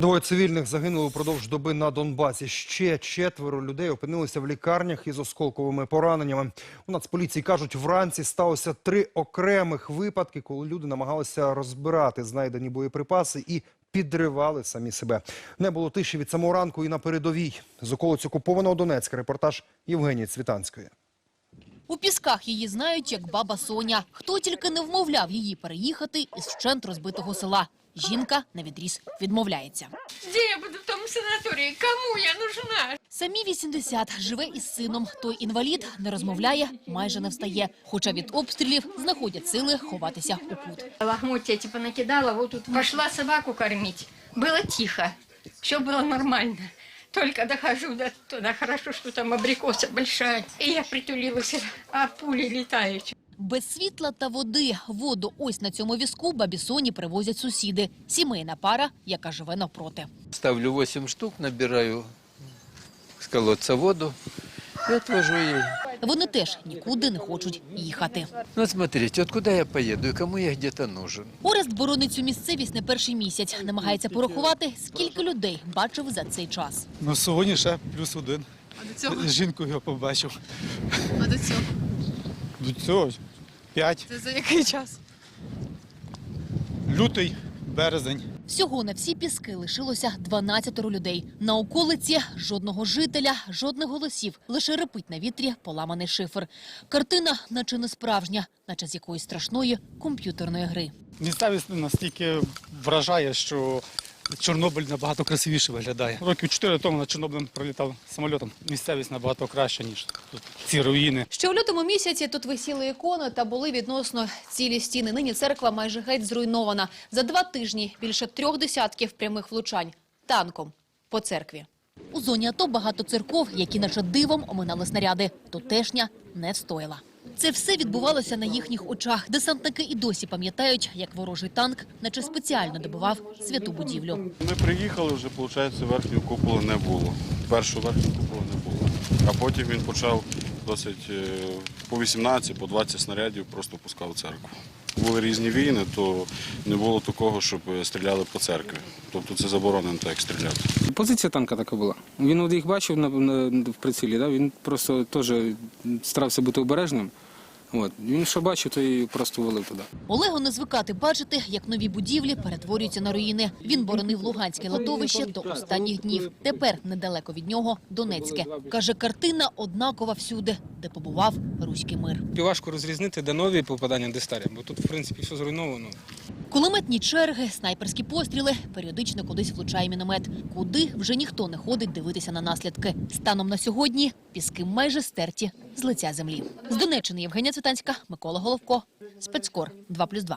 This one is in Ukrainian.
Двоє цивільних загинули впродовж доби на Донбасі. Ще четверо людей опинилися в лікарнях із осколковими пораненнями. У Нацполіції кажуть, вранці сталося три окремих випадки, коли люди намагалися розбирати знайдені боєприпаси і підривали самі себе. Не було тиші від самого ранку і на передовій. З околиць окупованого Донецька репортаж Євгенії Цвітанської. У пісках її знають як баба Соня. Хто тільки не вмовляв її переїхати із вщент розбитого села. Жінка на відріз відмовляється. Где я буду в том санатории? Кому я нужна? Самі 80 живе із сином. Той інвалід не розмовляє, майже не встає. Хоча від обстрілів знаходять сили ховатися у кут. Лохмотья типа накидала, вот тут пошла собаку кормить. Было тихо, все было нормально. Только дохожу до туда, хорошо, что там абрикоса большая. И я притулилась, а пули летают. Без світла та води воду ось на цьому візку бабі Соні привозять сусіди. Сімейна пара, яка живе навпроти. Ставлю 8 штук, набираю с колодца воду и отвожу ей. Вони теж нікуди не хочуть їхати. Ну, смотрите, вот куда я поеду и кому я где-то нужен. Орест боронить цю місцевість не перший місяць. Намагається порахувати, скільки людей бачив за цей час. Ну, сьогодні ще плюс один. А до цього? Жінку його побачив. А до цього? До цього п'ять. Це за який час? Лютий, березень. Всього на всі піски лишилося 12 людей. На околиці жодного жителя, жодних голосів. Лише репить на вітрі поламаний шифер. Картина, наче не справжня, наче з якоїсь страшної комп'ютерної гри. Місцевість настільки вражає, що Чорнобиль набагато красивіше виглядає. Років чотири тому над Чорнобилем пролітав самольотом. Місцевість набагато краща, ніж тут ці руїни. Ще в лютому місяці тут висіли ікони та були відносно цілі стіни. Нині церква майже геть зруйнована. За два тижні більше трьох десятків прямих влучань танком по церкві. У зоні АТО багато церков, які наче дивом оминали снаряди. Тутешня не встояла. Це все відбувалося на їхніх очах. Десантники і досі пам'ятають, як ворожий танк, наче спеціально добивав святу будівлю. Ми приїхали, вже, виходить, верхнього купола не було. Першого верхнього купола не було. А потім він почав досить е, по 18, по 20 снарядів просто пускав церкву. Були різні війни, то не було такого, щоб стріляли по церкві. Тобто це заборонено так стріляти. Позиція танка така була. Він от їх бачив на, на, в прицілі, да? він просто теж старався бути обережним. От. Він що бачив, то і просто валив туди. Олегу не звикати бачити, як нові будівлі перетворюються на руїни. Він боронив Луганське латовище до останніх днів. Тепер недалеко від нього Донецьке. Каже, картина однакова всюди, де побував руський мир. Важко розрізнити, де нові попадання, де старі, бо тут, в принципі, все зруйновано. Кулеметні черги, снайперські постріли, періодично кудись влучає міномет. Куди вже ніхто не ходить дивитися на наслідки. Станом на сьогодні піски майже стерті з лиця землі. З Донеччини Євгенія Цвітанська, Микола Головко, спецкор 2+,2.